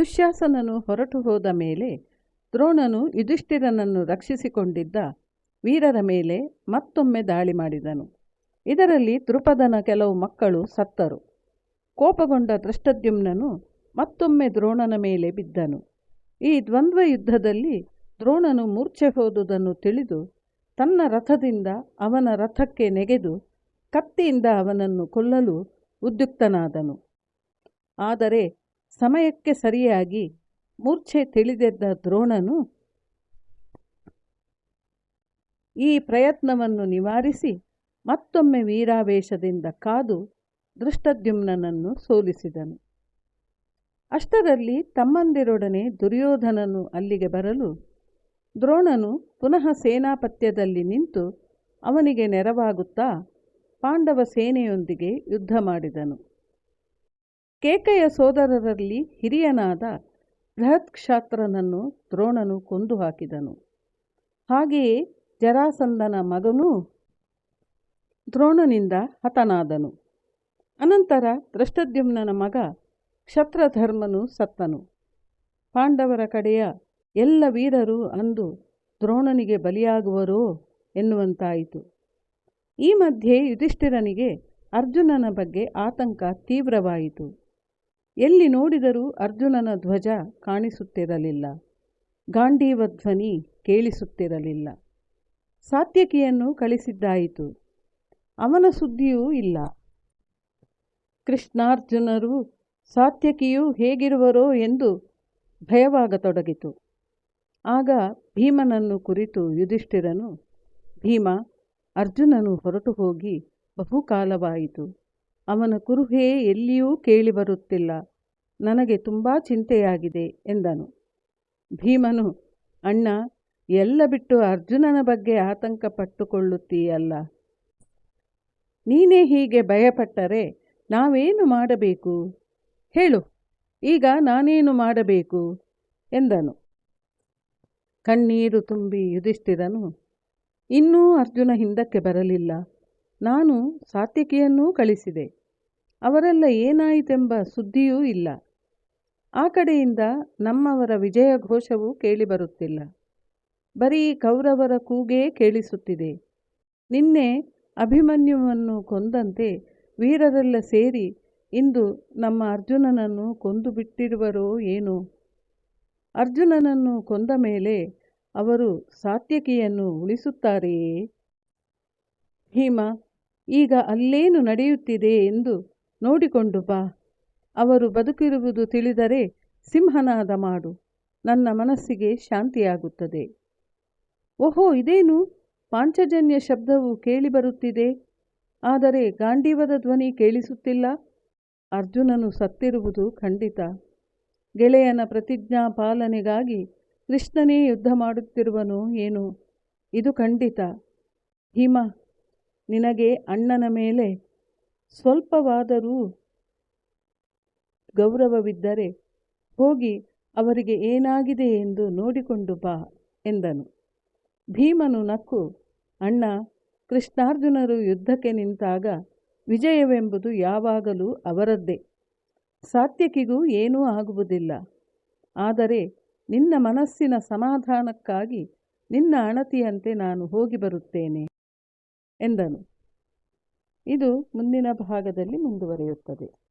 ದುಶ್ಯಾಸನನು ಹೊರಟು ಹೋದ ಮೇಲೆ ದ್ರೋಣನು ಯುಧಿಷ್ಠಿರನನ್ನು ರಕ್ಷಿಸಿಕೊಂಡಿದ್ದ ವೀರರ ಮೇಲೆ ಮತ್ತೊಮ್ಮೆ ದಾಳಿ ಮಾಡಿದನು. ಇದರಲ್ಲಿ ದೃಪದನ ಕೆಲವು ಮಕ್ಕಳು ಸತ್ತರು. ಕೋಪಗೊಂಡ ದೃಷ್ಟದ್ಯುಮ್ನನು ಮತ್ತೊಮ್ಮೆ ದ್ರೋಣನ ಮೇಲೆ ಬಿದ್ದನು. ಈ ದ್ವಂದ್ವ ಯುದ್ಧದಲ್ಲಿ ದ್ರೋಣನು ಮೂರ್ಛೆ ಹೋದುದನ್ನು ತಿಳಿದು ತನ್ನ ರಥದಿಂದ ಅವನ ರಥಕ್ಕೆ ನೆಗೆದು ಕತ್ತಿಯಿಂದ ಅವನನ್ನು ಕೊಲ್ಲಲು ಉದ್ಯುಕ್ತನಾದನು. ಆದರೆ ಸಮಯಕ್ಕೆ ಸರಿಯಾಗಿ ಮೂರ್ಛೆ ತಿಳಿದೆದ್ದ ದ್ರೋಣನು ಈ ಪ್ರಯತ್ನವನ್ನು ನಿವಾರಿಸಿ ಮತ್ತೊಮ್ಮೆ ವೀರಾವೇಶದಿಂದ ಕಾದು ದೃಷ್ಟದ್ಯುಮ್ನನನ್ನು ಸೋಲಿಸಿದನು. ಅಷ್ಟರಲ್ಲಿ ತಮ್ಮಂದಿರೊಡನೆ ದುರ್ಯೋಧನನು ಅಲ್ಲಿಗೆ ಬರಲು ದ್ರೋಣನು ಪುನಃ ಸೇನಾಪತ್ಯದಲ್ಲಿ ನಿಂತು ಅವನಿಗೆ ನೆರವಾಗುತ್ತಾ ಪಾಂಡವ ಸೇನೆಯೊಂದಿಗೆ ಯುದ್ಧ ಮಾಡಿದನು. ಕೇಕೆಯ ಸೋದರರಲ್ಲಿ ಹಿರಿಯನಾದ ಬೃಹತ್ಕ್ಷಾತ್ರನನ್ನು ದ್ರೋಣನು ಕೊಂದು ಹಾಕಿದನು ಹಾಗೆಯೇ ಜರಾಸಂದನ ಮಗನೂ ದ್ರೋಣನಿಂದ ಹತನಾದನು. ಅನಂತರ ದೃಷ್ಟದ್ಯುಮ್ನ ಮಗ ಕ್ಷತ್ರಧರ್ಮನು ಸತ್ತನು. ಪಾಂಡವರ ಕಡೆಯ ಎಲ್ಲ ವೀರರು ಅಂದು ದ್ರೋಣನಿಗೆ ಬಲಿಯಾಗುವರೋ ಎನ್ನುವಂತಾಯಿತು. ಈ ಮಧ್ಯೆ ಯುಧಿಷ್ಠಿರನಿಗೆ ಅರ್ಜುನನ ಬಗ್ಗೆ ಆತಂಕ ತೀವ್ರವಾಯಿತು. ಎಲ್ಲಿ ನೋಡಿದರೂ ಅರ್ಜುನನ ಧ್ವಜ ಕಾಣಿಸುತ್ತಿರಲಿಲ್ಲ. ಗಾಂಡೀವ ಧ್ವನಿ ಕೇಳಿಸುತ್ತಿರಲಿಲ್ಲ. ಸಾತ್ಯಕಿಯನ್ನು ಕಳಿಸಿದ್ದಾಯಿತು. ಅವನ ಸುದ್ದಿಯೂ ಇಲ್ಲ. ಕೃಷ್ಣಾರ್ಜುನರು, ಸಾತ್ಯಕಿಯೂ ಹೇಗಿರುವರೋ ಎಂದು ಭಯವಾಗತೊಡಗಿತು. ಆಗ ಭೀಮನನ್ನು ಕುರಿತು ಯುಧಿಷ್ಠಿರನು, ಭೀಮ, ಅರ್ಜುನನು ಹೊರಟು ಹೋಗಿ ಬಹುಕಾಲವಾಯಿತು. ಅವನ ಕುರುಹೇ ಎಲ್ಲಿಯೂ ಕೇಳಿಬರುತ್ತಿಲ್ಲ ನನಗೆ ತುಂಬ ಚಿಂತೆಯಾಗಿದೆ ಎಂದನು. ಭೀಮನು, ಅಣ್ಣ, ಎಲ್ಲ ಬಿಟ್ಟು ಅರ್ಜುನನ ಬಗ್ಗೆ ಆತಂಕ ಪಟ್ಟುಕೊಳ್ಳುತ್ತೀಯಲ್ಲ ನೀನೇ ಹೀಗೆ ಭಯಪಟ್ಟರೆ ನಾವೇನು ಮಾಡಬೇಕು? ಹೇಳು, ಈಗ ನಾನೇನು ಮಾಡಬೇಕು? ಎಂದನು. ಕಣ್ಣೀರು ತುಂಬಿ ಯುಧಿಷ್ಠಿರನು, ಇನ್ನೂ ಅರ್ಜುನ ಹಿಂದಕ್ಕೆ ಬರಲಿಲ್ಲ. ನಾನು ಸಾತ್ವಿಕಿಯನ್ನೂ ಕಳಿಸಿದೆ. ಅವರೆಲ್ಲ ಏನಾಯಿತೆಂಬ ಸುದ್ದಿಯೂ ಇಲ್ಲ. ಆ ಕಡೆಯಿಂದ ನಮ್ಮವರ ವಿಜಯ ಘೋಷವೂ ಕೇಳಿಬರುತ್ತಿಲ್ಲ ಬರೀ ಕೌರವರ ಕೂಗೇ ಕೇಳಿಸುತ್ತಿದೆ. ನಿನ್ನೆ ಅಭಿಮನ್ಯುವನ್ನು ಕೊಂದಂತೆ ವೀರರೆಲ್ಲ ಸೇರಿ ಇಂದು ನಮ್ಮ ಅರ್ಜುನನನ್ನು ಕೊಂದು ಬಿಟ್ಟಿರುವರೋ ಏನೋ? ಅರ್ಜುನನನ್ನು ಕೊಂದ ಮೇಲೆ ಅವರು ಸಾತ್ಯಕಿಯನ್ನು ಉಳಿಸುತ್ತಾರೆಯೇ? ಭೀಮ, ಈಗ ಅಲ್ಲೇನು ನಡೆಯುತ್ತಿದೆ ಎಂದು ನೋಡಿಕೊಂಡು ಬಾ. ಅವರು ಬದುಕಿರುವುದು ತಿಳಿದರೆ ಸಿಂಹನಾದ ಮಾಡು. ನನ್ನ ಮನಸ್ಸಿಗೆ ಶಾಂತಿಯಾಗುತ್ತದೆ. ಓಹೋ, ಇದೇನು? ಪಾಂಚಜನ್ಯ ಶಬ್ದವು ಕೇಳಿಬರುತ್ತಿದೆ ಆದರೆ ಗಾಂಡೀವದ ಧ್ವನಿ ಕೇಳಿಸುತ್ತಿಲ್ಲ. ಅರ್ಜುನನು ಸತ್ತಿರುವುದು ಖಂಡಿತ. ಗೆಳೆಯನ ಪ್ರತಿಜ್ಞಾ ಪಾಲನೆಗಾಗಿ ಕೃಷ್ಣನೇ ಯುದ್ಧ ಮಾಡುತ್ತಿರುವನು ಏನು? ಇದು ಖಂಡಿತ. ಹಿಮ ನಿನಗೆ ಅಣ್ಣನ ಮೇಲೆ ಸ್ವಲ್ಪವಾದರೂ ಗೌರವವಿದ್ದರೆ ಹೋಗಿ ಅವರಿಗೆ ಏನಾಗಿದೆ ಎಂದು ನೋಡಿಕೊಂಡು ಬಾ ಎಂದನು. ಭೀಮನು ನಕ್ಕು, ಅಣ್ಣ, ಕೃಷ್ಣಾರ್ಜುನರು ಯುದ್ಧಕ್ಕೆ ನಿಂತಾಗ ವಿಜಯವೆಂಬುದು ಯಾವಾಗಲೂ ಅವರದ್ದೇ. ಸಾತ್ಯಕಿಗೂ ಏನೂ ಆಗುವುದಿಲ್ಲ. ಆದರೆ ನಿನ್ನ ಮನಸ್ಸಿನ ಸಮಾಧಾನಕ್ಕಾಗಿ ನಿನ್ನ ಅಣತಿಯಂತೆ ನಾನು ಹೋಗಿ ಬರುತ್ತೇನೆ ಎಂದನು. ಇದು ಮುಂದಿನ ಭಾಗದಲ್ಲಿ ಮುಂದುವರಿಯುತ್ತದೆ.